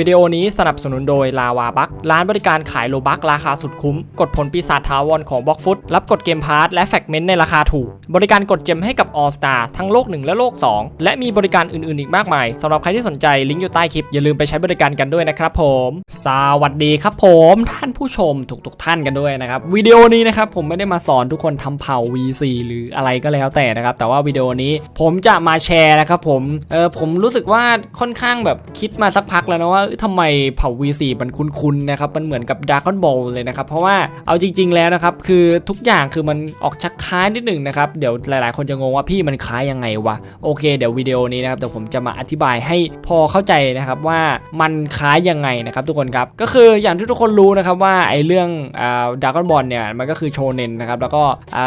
วิดีโอนี้สนับสนุนโดยลาวาบักร้านบริการขายโลบักราคาสุดคุ้ม กดผลปีศาจทาวรของบล็อกฟุตรับกดเกมพาร์ทและแฟกเมนต์ในราคาถูก บริการกดเจมให้กับ All Star ทั้งโลก 1 และโลก 2 และมีบริการอื่นๆอีกมากมายสำหรับใครที่สนใจลิงก์อยู่ใต้คลิป อย่าลืมไปใช้บริการกันด้วยนะครับผม สวัสดีครับผม ท่านผู้ชมทุกๆท่านกันด้วยนะครับวิดีโอนี้นะครับผมไม่ได้มาสอนทุกคนทำเผ่า V4 หรืออะไรก็แล้วแต่นะครับแต่ว่าวิดีโอนี้ผมจะมาแชร์นะครับผมเออผมรู้สึกว่าค่อนข้างแบบคิดมาสักพักแล้วนะว่าทำไมเผ่า V4 มันคุ้นๆนะครับมันเหมือนกับ Dragon Ball เลยนะครับเพราะว่าเอาจริง ๆแล้วนะครับคือทุกอย่างคือมันออกชักคล้ายนิดหนึ่งนะครับเดี๋ยวหลายๆ คนจะงงว่าพี่มันคล้ายยังไงวะโอเคเดี๋ยววิดีโอนี้นะครับเดี๋ยวผมจะมาอธิบายให้พอเข้าใจนะครับว่ามันคล้ายยังไงนะครับทุกคนครับก็คืออย่างที่ทุกคนรู้นะครับว่าไอ้เรื่องอ่าดากอนบอลเนี่ยมันก็คือโชเนนนะครับแล้วก็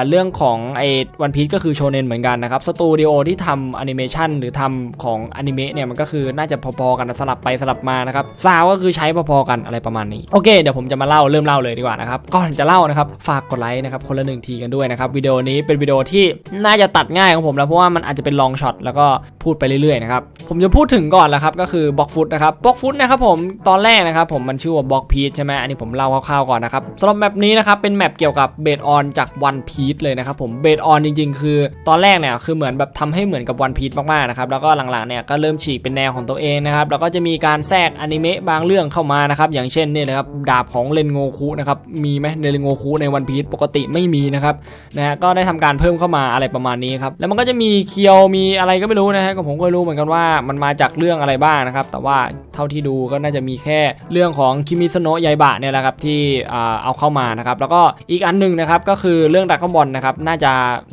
เรื่องของไอ้วันพีชก็คือโชเนนเหมือนกันนะครับสตูดิโอที่ทำแอนิเมชันหรือทำของอนิเมะเนี่ยมันก็คือน่าจะพอๆกันสลับไปสลับมานะครับซาวก็คือใช้พอๆกันอะไรประมาณนี้โอเคเดี๋ยวผมจะมาเล่าเริ่มเล่าเลยดีกว่านะครับก่อนจะเล่านะครับฝากกดไลค์นะครับคนละหนึ่งทีกันด้วยนะครับวิดีโอนี้เป็นวิดีโอที่น่าจะตัดง่ายของผมแล้วเพราะว่ามันอาจจะเป็นลองช็อตแล้วก็พูดไปเรื่อยๆนะครับผมจะพูดถึงก่อนแล้วครับก็คือบล็อกฟุตนะครับบล็อกฟุตนะครับผมตอนแรกนะครับผมมันชื่อว่าบล็อกพีชใช่ไหมอันนี้ผมเล่าคร่าวๆก่อนนะครับสำหรับแมปนี้นะครับเป็นแมปเกี่ยวกับเบดออนจากวันพีชเลยนะครับผมเบดออนจริง ๆ คือ ตอนแรกเนี่ยคือเหมือนแบบทำให้เหมือนกับวันพีชมากๆนะครับแล้วก็หลังๆเนี่ยก็เริ่มฉีกเป็นแนวของตัวเองนะครับแล้วก็จะมีการแทรกอนิเมะบางเรื่องเข้ามานะครับ อย่างเช่นนี่เลยครับดาบของเลนโงคุนะครับมีไหมในเลนโงคุในวันพีชปกติไม่มีนะครับนะฮะก็ได้ทำการเพิ่มเข้ามาอะไรประมาณนี้ครับแล้วมันก็จะมีเคียวมีอะไรก็ไม่รู้นะฮะก็ผมก็ไม่รู้เหมือนกันว่ามันมาจากเรื่องอะไรบ้างนะครับ แต่ว่าเท่าที่ดูก็น่าจะมีแค่เรื่องของคิมิสโนะยายบะเนี่ยแหละครับที่เอาเข้ามานะครับแล้วก็อีกอันหนึ่งนะครับก็คือเรื่องดักบอลนะครับน่าจะ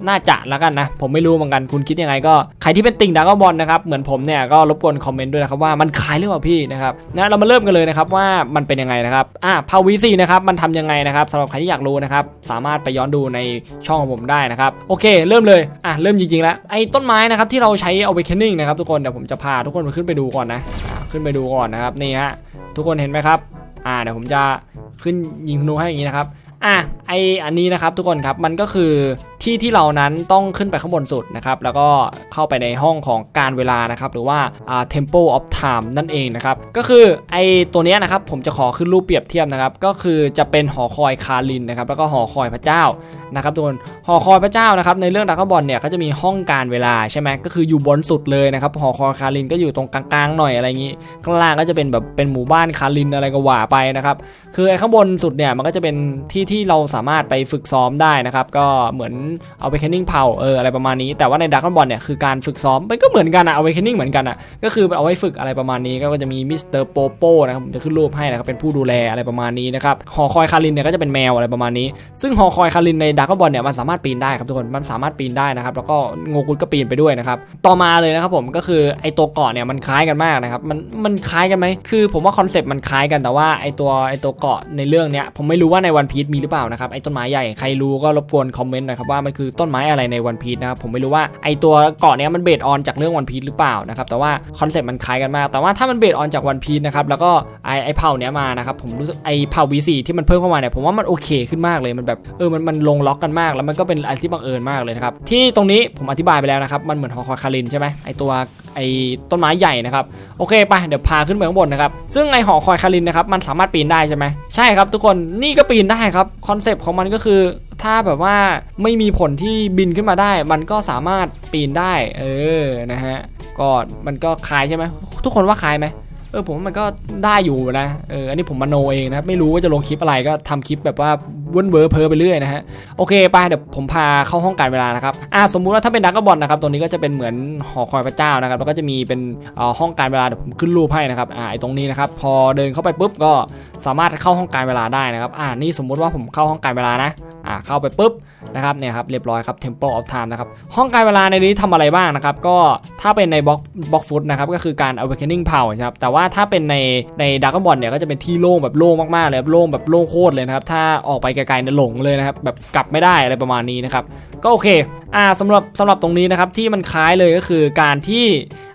น่าจะแล้วกันนะผมไม่รู้เหมือนกันคุณคิดยังไงก็ใครที่เป็นติ่งดักบอลนะครับเหมือนผมเนี่ยก็รบกวนคอมเมนต์ด้วยนะครับว่ามันคล้ายหรือเปล่าพี่นะครับนะเรามาเริ่มกันเลยนะครับว่ามันเป็นยังไงนะครับอะพาวีซีนะครับมันทำยังไงนะครับสำหรับใครที่อยากรู้นะครับสามารถไปย้อนดูในช่องของผมได้นะครับโอเค เริ่มเลยอะเริ่มจริงๆแล้วไอ้ต้นไม้นะครับที่เราใช้ awakening นะครับทุกคนเดี๋ยวผมจะพาทุกคนไปขึ้นไปดูก่อนนะอะขึ้นไปดูก่อนนะครับนี่ฮะทุกคนเห็นไหมครับอ่าเดี๋ยวผมจะขึ้นยิงธนูให้อย่างนี้นะครับอะไออันนี้นะครับทุกคนครับมันก็คือ ที่ที่เรานั้นต้องขึ้นไปข้างบนสุดนะครับแล้วก็เข้าไปในห้องของการเวลานะครับหรือว่าอ่า Temple of Time นั่นเองนะครับก็คือไอตัวนี้นะครับผมจะขอขึ้นรูปเปรียบเทียบนะครับก็คือจะเป็นหอคอยคารินนะครับแล้วก็หอคอยพระเจ้านะครับทุกคนหอคอยพระเจ้านะครับในเรื่องดักบอลเนี่ยก็จะมีห้องการเวลาใช่ไหมก็คืออยู่บนสุดเลยนะครับหอคอยคารินก็อยู่ตรงกลางๆหน่อยอะไรอย่างนี้ข้างล่างก็จะเป็นแบบเป็นหมู่บ้านคารินอะไรก็ว่าไปนะครับคือไอข้างบนสุดเนี่ยมันก็จะเป็นที่ที่เราสามารถไปฝึกซ้อมได้นะครับก็เหมือนเอาไปแคนิ่งเผาเอออะไรประมาณนี้ แต่ว่าในดักบอลเนี่ยคือการฝึกซ้อมมันก็เหมือนกันอะเอาไว้แคนิ่งเหมือนกันอะก็คือเอาไว้ฝึกอะไรประมาณนี้ก็จะมีมิสเตอร์โปโปนะครับผมจะขึ้นรูปให้นะครับเป็นผู้ดูแลอะไรประมาณนี้นะครับหอคอยคารินเนี่ยก็จะเป็นแมวอะไรประมาณนี้ ซึ่งหอคอยคารินในดักบอลเนี่ยมันสามารถปีนได้ครับทุกคนมันสามารถปีนได้นะครับแล้วก็โงกุลก็ปีนไปด้วยนะครับต่อมาเลยนะครับผมก็คือไอตัวเกาะเนี่ยมันคล้ายกันมากนะครับมันมันคล้ายกันไหมคือผมว่าคอนเซปต์มันคล้ายกันแต่ว่าไอตัวไอตัวเกาะในเรื่องเนี้ยผมไม่รู้ว่าในวันพีชมีหรือเปล่านะครับไอต้นไม้ใหญ่ใครรู้ก็รบกวนคอมเมนต์หนะครับว่ามันคือต้นไม้อะไรในวันพีชนะครับผมไม่รู้ว่าไอตัวเกาะเนี้ยมันเบสออนจากเรื่องวันพีชหรือเปล่านะครับแต่ว่าคอนเซ็ปต์มันคล้ายกันมากแต่ว่าถ้ามันเบสออนจากวันพีชนะครับแล้วก็ไอไอเผ่าเนี้ยมานะครับผมรู้สึกไอเผ่า V4 ที่มันเพิ่มเข้ามาเนี่ยผมว่ามันโอเคขึ้นมากเลยมันแบบเออมันมันลงล็อกกันมาก แล้วมันก็เป็นอะไรที่บังเอิญมากเลยนะครับที่ตรงนี้ผมอธิบายไปแล้วนะครับมันเหมือนหอคอยคารินใช่ไหมไอตัวไอต้นไม้ใหญ่นะครับโอเคไปเดี๋ยวพาขึ้นไปข้างบนนะครับซึ่งไอหอคอยคารินนะครับมันสามารถปีนได้ใช่ไหมใช่ครับทุกคนนี่ก็ปีนได้ครับคอนเซปต์ของมันก็คือ ถ้าแบบว่าไม่มีผลที่บินขึ้นมาได้ มันก็สามารถปีนได้ เออนะฮะก็มันก็คล้ายใช่ไหมทุกคนว่าคล้ายไหมเออผมว่ามันก็ได้อยู่นะเอออันนี้ผมมโนเองนะไม่รู้ว่าจะลงคลิปอะไรก็ทำคลิปแบบว่าเว้นเวอร์เพอไปเรื่อยนะฮะโอเคไปเดี๋ยวผมพาเข้าห้องการเวลานะครับอ่าสมมุติว่าถ้าเป็นดักบอลนะครับตรงนี้ก็จะเป็นเหมือนหอคอยพระเจ้านะครับแล้วก็จะมีเป็นอ่อห้องการเวลาเดี๋ยวผมขึ้นรูปให้นะครับอ่าไอตรงนี้นะครับพอเดินเข้าไปปุ๊บก็สามารถเข้าห้องการเวลาได้นะครับอ่านี่สมมุติว่าผมเข้าห้องการเวลานะ อ่าเข้าไปปุ๊บนะครับเนี่ยครับเรียบร้อยครับ Temple of Time นะครับห้องการเวลาในนี้ทำอะไรบ้างนะครับก็ถ้าเป็นในบล็อกบล็อกฟุตนะครับก็คือการ awakening power ครับแต่ว่าถ้าเป็นในในดักกบอลเนี่ยก็จะเป็นที่โล่งแบบโล่งมากๆเลยโล่งแบบโล่งโคตรเลยนะครับถ้าออกไปไกลๆเนี่ยหลงเลยนะครับแบบกลับไม่ได้อะไรประมาณนี้นะครับก็โอเค อ่าสำหรับสำหรับตรงนี้นะครับที่มันคล้ายเลยก็คือการที่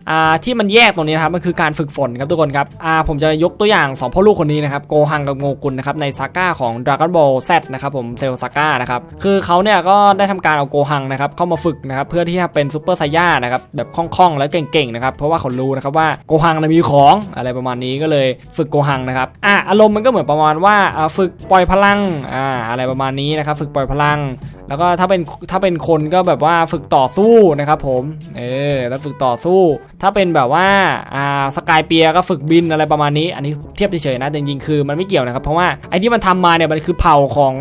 อ่าที่มันแยกตรงนี้นะครับมันคือการฝึกฝนครับทุกคนครับอ่าผมจะยกตัวอย่างสองพ่อลูกคนนี้นะครับโกฮังกับโงกุลนะครับในซาก้าของ Dragon Ball Z นะครับผมเซลซาก้านะครับคือเขาเนี่ยก็ได้ทำการเอาโกฮังนะครับเข้ามาฝึกนะครับเพื่อที่จะเป็นซูเปอร์ไซย่านะครับแบบคล่องๆ และเก่งๆนะครับเพราะว่าเขารู้นะครับว่าโกฮังมีของอะไรประมาณนี้ก็เลยฝึกโกฮังนะครับอะอารมณ์มันก็เหมือนประมาณว่าอ่าฝึกปล่อยพลังอ่าอะไรประมาณนี้นะครับฝึกปล่อยพลัง แล้วก็ถ้าเป็นถ้าเป็นคนก็แบบว่าฝึกต่อสู้นะครับผมเออแล้วฝึกต่อสู้ ถ้าเป็นแบบว่าอ่าสกายเปียก็ฝึกบินอะไรประมาณนี้ อันนี้เทียบเฉยๆนะแต่จริงๆคือมันไม่เกี่ยวนะครับเพราะว่าไอ้ที่มันทำมาเนี่ยมันคือเผ่าของ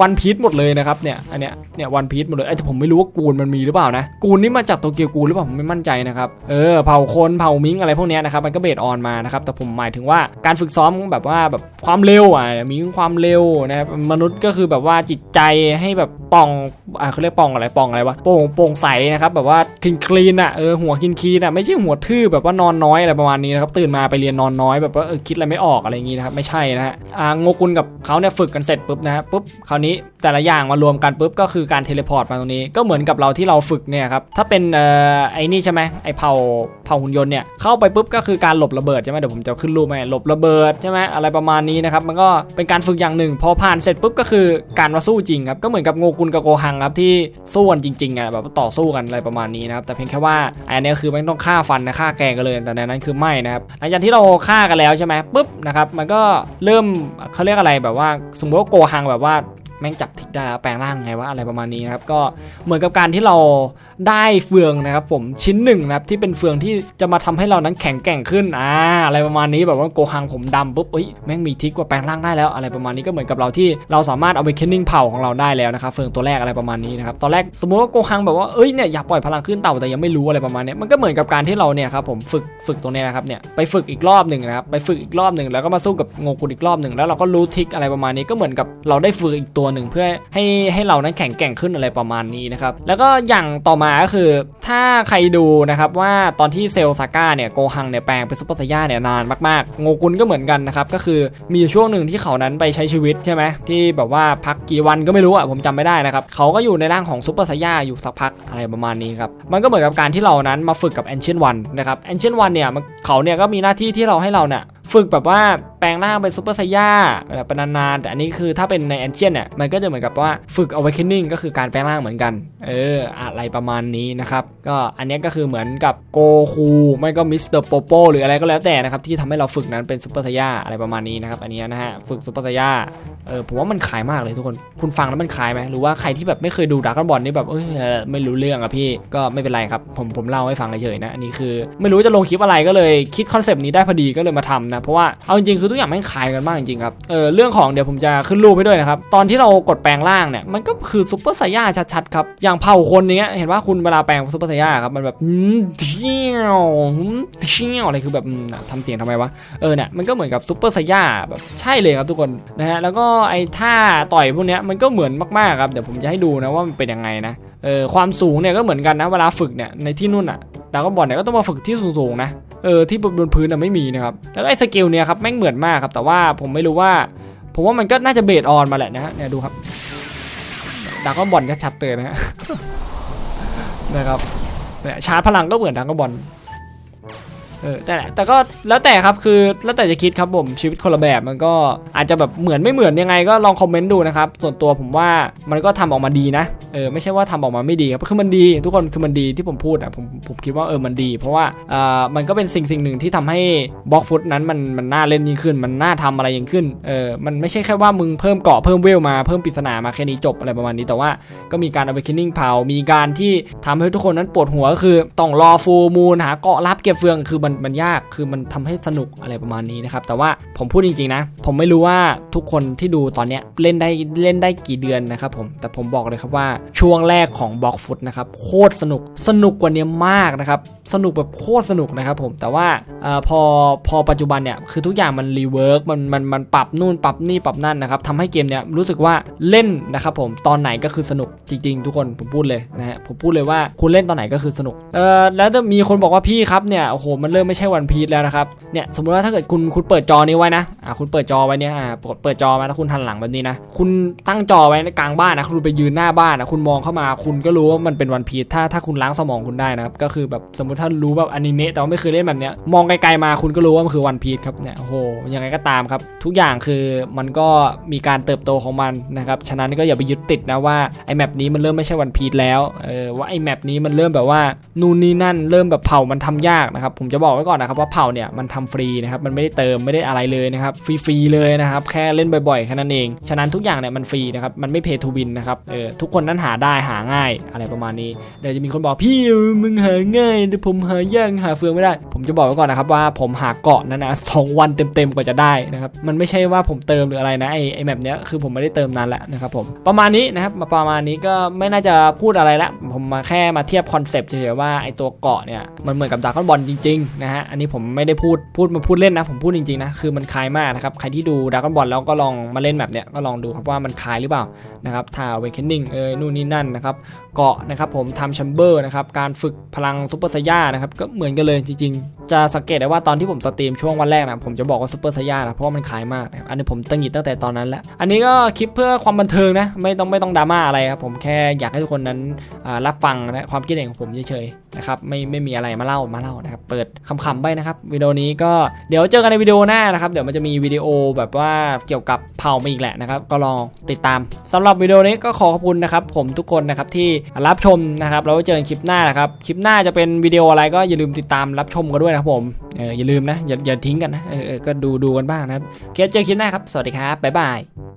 วันพีชหมดเลยนะครับเนี่ยอันเนี้ยเนี่ยวันพีชหมดเลยไอ้แต่ผมไม่รู้ว่ากูนมันมีหรือเปล่านะกูนนี่มาจากโตเกียวกูนหรือเปล่าผมไม่มั่นใจนะครับเออเผ่าคนเผ่ามิงอะไรพวกเนี้ยนะครับมันก็เบสออนมานะครับแต่ผมหมายถึงว่าการฝึกซ้อมแบบว่าแบบความเร็วอะมีความเร็วนะครับมนุษย์ก็คือแบบว่าจิตใจให้แบบป่องอ่าเขาเรียกปองอะไรปองอะไรวะโป่งโป่งใสนะครับแบบว่าคลีนคลีนอะเออหัวคลีนคลีนอะไม่ใช่หัวทื่อแบบว่านอนน้อยอะไรประมาณนี้นะครับตื่นมาไปเรียนนอนน้อยแบบว่าเออคิดอะไรไม่ออกอะไรอย่างงี้นะครับไม่ใช่นะฮะอ่างกุลกับเขาเนี่ยฝึกกันเสร็จปุ๊บนะฮะปุ๊บคราวนี้แต่ละอย่างมารวมกันปุ๊บก็คือการเทเลพอร์ตมาตรงนี้ก็เหมือนกับเราที่เราฝึกเนี่ยครับถ้าเป็นเอ่อไอ้นี่ใช่ไหมไอ้เผาเผาหุ่นยนต์เนี่ยเข้าไปปุ๊บก็คือการหลบระเบิดใช่ไหมเดี๋ยวผมจะขึ้นรูปให้หลบระเบิดใช่ไหมอะไรประมาณนี้นะครับมันก็เป็นการฝึกอย่างหนึ่งพอผ่านเสร็จปุ๊บก็คือการมาสู้จริงครับก็เหมือนกับโงกุลกับโกหังครับที่สู้กันจริงๆอะแบบต่อสู้กันอะไรประมาณนี้นะครับแต่เพียงแค่ว่าอันนี้คือไม่ต้องฆ่าฟันนะฆ่าแกงกันเลยแต่ในนั้นคือไม่นะครับหลังจากที่เราฆ่ากันแล้วใช่ไหมปุ๊บนะครับมันก็เริ่มเขาเรียกอะไรแบบว่าสมมติว่าโกหังแบบว่า แม่งจับทิกได้แล้วแปลงร่างไงว่าอะไรประมาณนี้นะครับก็เหมือนกับการที่เราได้เฟืองนะครับ ผมชิ้นหนึ่งนะครับที่เป็นเฟืองที่จะมาทำให้เรานั้นแข็งแกร่งขึ้นอ่าอะไรประมาณนี้แบบว่าโกหังผมดำปุ๊บเอ้ยแม่งมีทิกว่าแปลงร่างได้แล้วอะไรประมาณนี้ก็เหมือนกับเราที่เราสามารถเอาไปเคนนิ่งเผ่าของเราได้แล้วนะครับเฟืองตัวแรกอะไรประมาณนี้นะครับตอนแรกสมมติว่าโกหังแบบว่าเอ้ยเนี่ยอยากปล่อยพลังขึ้นเต่าแต่ยังไม่รู้อะไรประมาณนี้มันก็เหมือนกับการที่เราเนี่ยครับผมฝึกฝึกตรงนี้นะครับเนี่ยไปฝึกอีกรอบหนึ่งนะครับไปฝึกอีกรอบหนึ่งแล้วก็มาสู้กับงกุลอีกรอบหนึ่งแล้วเราก็รู้ทิกอะไรประมาณนี้ก็เหมือนกับเราได้ฝึกอีกตัวหนึ่งเพื่อให้ให้เรานั้นแข็งแกร่งขึ้นอะไรประมาณนี้นะครับ แล้วก็อย่างต่อมาก็คือ ถ้าใครดูนะครับว่าตอนที่เซลซาก้าเนี่ยโกหังเนี่ยแปลงเป็นซุปเปอร์ไซย่าเนี่ยนานมากๆ โงกุลก็เหมือนกันนะครับ ก็คือมีช่วงหนึ่งที่เขานั้นไปใช้ชีวิตใช่ไหมที่แบบว่าพักกี่วันก็ไม่รู้อะผมจำไม่ได้นะครับ เขาก็อยู่ในร่างของซุปเปอร์ไซย่าอยู่สักพักอะไรประมาณนี้ครับ มันก็เหมือนกับการที่เรานั้นมาฝึกกับแอนเชียนวันนะครับแอนเชียนวันเนี่ยเขาเนี่ยก็มีหน้าที่ที่เราให้เราเนี่ยฝึกแบบว่าแปลงร่างเป็นซุปเปอร์ไซย่าแบบเป็นนานๆแต่อันนี้คือถ้าเป็นในแอนเชียนเนี่ยมันก็จะเหมือนกับว่าฝึกเอาไว้คินนิ่งก็คือการแปลงร่างเหมือนกัน เอออะไรประมาณนี้นะครับ ก็อันนี้ก็คือเหมือนกับโกคูไม่ก็มิสเตอร์โปโปหรืออะไรก็แล้วแต่นะครับที่ทำให้เราฝึกนั้นเป็นซุปเปอร์ไซย่าอะไรประมาณนี้นะครับอันนี้นะฮะฝึกซุปเปอร์ไซย่าเออผมว่ามันขายมากเลยทุกคนคุณฟังแล้วมันขายไหมหรือว่าใครที่แบบไม่เคยดูดราก้อนบอลนี่แบบเอยเออไม่รู้เรื่องอะพี่ก็ไม่เป็นไรครับผมผมเล่าให้ฟังเฉยๆนะอันนี้คือ ไม่รู้จะลงคลิปอะไรก็เลยคิดคอนเซปต์นี้ได้พอดีก็เลยมาทำนะเพราะว่าเอาจริงๆคือทุกอย่างแม่งขายกันมากจริงๆครับ เออเรื่องของเดี๋ยวผมจะขึ้นรูปให้ด้วยนะครับ ตอนที่เรากดแปลงร่างเนี่ย มันก็คือซุปเปอร์ไซย่าชัดๆครับ อย่างเผ่าคนเนี้ย เห็นว่าคุณเวลาแปลงซุปเปอร์ไซย่าครับ มันแบบเที่ยวเที่ยวอะไรคือแบบทำเสียงทำไมวะ เออเนี่ยมันก็เหมือนกับซุปเปอร์ไซย่าแบบใช่เลยครับทุกคนนะฮะ แล้วก็ไอ้ท่าต่อยพวกเนี้ยมันก็เหมือนมากๆครับ เดี๋ยวผมจะให้ดูนะว่ามันเป็นยังไงนะ เออความสูงเนี่ยก็เหมือนกันนะเวลาฝึกเนี่ยในที่นู่นอะดราก้อนบอลเนี่ยก็ต้องมาฝึกที่สูงๆนะ เออที่บนพื้นอะไม่มีนะครับแล้วไอ้สกิลเนี่ยครับแม่งเหมือนมากครับแต่ว่าผมไม่รู้ว่า ผมว่ามันก็น่าจะเบสออนมาแหละนะฮะเนี่ยดูครับดราก้อนบอลชัดเลยนะฮะนะครับเนี่ยชาร์จพลังก็เหมือนดราก้อนบอล เออแต่แต่ก็แล้วแต่ครับคือแล้วแต่จะคิดครับผมชีวิตคนละแบบมันก็อาจจะแบบเหมือนไม่เหมือนยังไงก็ลองคอมเมนต์ดูนะครับส่วนตัวผมว่ามันก็ทำออกมาดีนะเออไม่ใช่ว่าทำออกมาไม่ดีครับคือมันดี ทุกคนคือมันดีที่ผมพูดอะผมผมคิดว่าเออมันดี เพราะว่าเอ่อมันก็เป็นสิ่งสิ่งหนึ่งที่ทำให้บล็อกฟุตนั้นมันมันน่าเล่นยิ่งขึ้น มันน่าทำอะไรยิ่งขึ้นเออมันไม่ใช่แค่ว่ามึงเพิ่มเกาะเพิ่มเวลมาเพิ่มปริศนามาแค่นี้จบอะไรประมาณนี้แต่ว่าก็มีการ awakening เผามีการที่ทำให้ทุกคนนั้นปวดหัวก็คือต้องรอฟูมูลหาเกาะรับเก็บเฟืองคือมันมันยากคือมันทำให้สนุกอะไรประมาณนี้นะครับแต่ว่าผมพูดจริงๆนะ ผมไม่รู้ว่าทุกคนที่ดูตอนเนี้ยเล่นได้เล่นได้กี่เดือนนะครับผมแต่ผมบอกเลยครับว่าช่วงแรกของบล็อกฟุตนะครับโคตรสนุกสนุกกว่านี้มากนะครับสนุกแบบโคตรสนุกนะครับผมแต่ว่าออพอพอปัจจุบันเนี่ยคือทุกอย่างมันรีเวิร์กมันมันมันปรับนู่นปรับนี่ปรับนั่นนะครับทำให้เกมเนี่ยรู้สึกว่าเล่นนะครับผมตอนไหนก็คือสนุกจริง ๆ ทุกคนผมพูดเลยนะฮะผมพูดเลยว่าคุณเล่นตอนไหนก็คือสนุกเออแล้วจะมีคนบอกว่าพี่ครับเนี่ยโอ้โหมันเริ่มไม่ใช่วันพีชแล้วนะครับเนี่ยสมมติว่าถ้าเกิดคุณคุณเปิดจอนี้ไว้นะอ่าคุณเปิดจอไว้เนี่ยอ่ากดเปิดจอมาแล้วคุณหันหลังแบบนี้นะคุณตั้งจอไว้ในกลางบ้านนะคุณไปยืนหน้าบ้านนะคุณมองเข้ามา คุณก็รู้ว่ามันเป็นวันพีชถ้าถ้าคุณล้างสมองคุณได้นะครับก็คือแบบสมมติถ้ารู้แบบอนิเมะแต่ว่าไม่เคยเล่นแบบเนี้ยมองไกลๆมาคุณก็รู้ว่ามันคือวันพีชครับเนี่ยโอ้โหยังไงก็ตามครับ ทุกอย่างคือมันก็มีการเติบโตของมันนะครับฉะนั้นก็อย่าไปยึดติดนะว่าไอแมปนี้มันเริ่มไม่ใช่วันพีชแล้วเออว่าไอแมปนี้มันเริ่มแบบว่านู่นนี่นั่นเริ่มแบบเผามันทำยากนะครับผมจะบอกอกไว้ก่อนนะครับว่าเผ่าเนี่ยมันทำฟรีนะครับมันไม่ได้เติมไม่ได้อะไรเลยนะครับฟรีๆเลยนะครับแค่เล่นบ่อยๆแค่นั้นเอง ฉะนั้นทุกอย่างเนี่ยมันฟรีนะครับมันไม่เพย์ทูวินนะครับเออทุกคนนั้นหาได้หาง่ายอะไรประมาณนี้เดี๋ยวจะมีคนบอกพี่มึงหาง่ายแต่ผมหายากหาเฟืองไม่ได้ ผมจะบอกไว้ก่อนนะครับว่าผมหาเกาะนั้นนะสองวันเต็มๆกว่าจะได้นะครับมันไม่ใช่ว่าผมเติมหรืออะไรนะไอไอแมปเนี้ยคือผมไม่ได้เติมนานแล้วนะครับผมประมาณนี้นะครับมาประมาณนี้ก็ไม่น่าจะพูดอะไรละผมมาแค่มาเทียบคอนเซปต์เฉยๆว่าไอตัวเกาะเนี่ยมันเหมือนกับดราก้อนบอลจริงๆนะฮะ อันนี้ผมไม่ได้พูดพูดมาพูดเล่นนะ ผมพูดจริงๆนะ คือมันคลายมากนะครับ ใครที่ดูดรากอนบอลแล้วก็ลองมาเล่นแบบเนี้ยก็ลองดูครับว่ามันคลายหรือเปล่านะครับถ้าเวคเคนนิ่งเอ้ยนู่นนี่นั่นนะครับ เกาะนะครับผมทำแชมเบอร์นะครับ การฝึกพลังซูเปอร์ไซย่านะครับ ก็เหมือนกันเลยจริงๆ จะสังเกตได้ว่าตอนที่ผมสตรีมช่วงวันแรกนะผมจะบอกว่าซูเปอร์ไซย่านะเพราะว่ามันขายมากนะครับอันนี้ผมตั้งหิดตั้งแต่ตอนนั้นแล้วอันนี้ก็คลิปเพื่อความบันเทิงนะไม่ต้องไม่ต้องดราม่าอะไรครับผมแค่อยากให้ทุกคนนั้นรับฟังนะความคิดเห็นของผมเฉยๆนะครับไม่ไม่มีอะไรมาเล่ามาเล่านะครับเปิดคำๆไปนะครับวิดีโอนี้ก็เดี๋ยวเจอกันในวิดีโอหน้านะครับ เดี๋ยวมันจะมีวิดีโอแบบว่าเกี่ยวกับเผ่ามาอีกแหละนะครับ ก็ลองติดตามสำหรับวิดีโอนี้ก็ขอขอบคุณนะครับ ผมทุกคนนะครับที่รับชมนะครับแล้วเจอกันคลิปหน้านะครับคลิปหน้าจะเป็นวิดีโออะไรก็อย่าลืมติดตามรับชมกันด้วยนะครับผมเอออย่าลืมนะอย่าอย่าทิ้งกันนะเออก็ดูดูกันบ้างนะครับเคเจอกันคลิปหน้าครับสวัสดีครับบ๊ายบาย